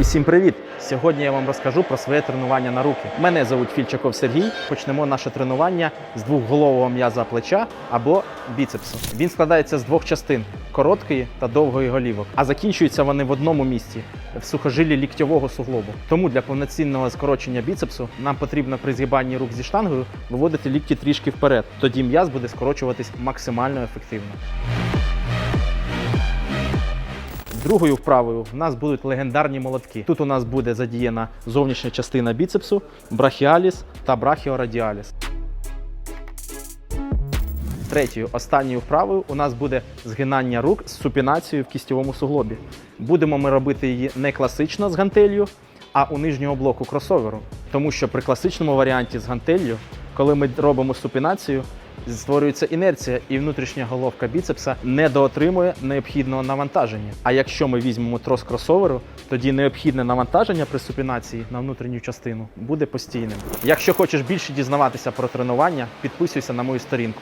Усім привіт! Сьогодні я вам розкажу про своє тренування на руки. Мене звуть Фільчаков Сергій. Почнемо наше тренування з двохголового м'яза плеча або біцепсу. Він складається з двох частин короткої та довгої голівок, а закінчуються вони в одному місці в сухожилі ліктьового суглобу. Тому для повноцінного скорочення біцепсу нам потрібно при згибанні рук зі штангою виводити лікті трішки вперед. Тоді м'яз буде скорочуватись максимально ефективно. Другою вправою в нас будуть легендарні молотки. Тут у нас буде задіяна зовнішня частина біцепсу, брахіаліс та брахіорадіаліс. Третьою, останньою вправою у нас буде згинання рук з супінацією в кістєвому суглобі. Будемо ми робити її не класично з гантелью, а у нижнього блоку кросоверу. Тому що при класичному варіанті з гантелью, коли ми робимо супінацію, створюється інерція, і внутрішня головка біцепса не доотримує необхідного навантаження. А якщо ми візьмемо трос кросоверу, тоді необхідне навантаження при супінації на внутрішню частину буде постійним. Якщо хочеш більше дізнаватися про тренування, підписуйся на мою сторінку.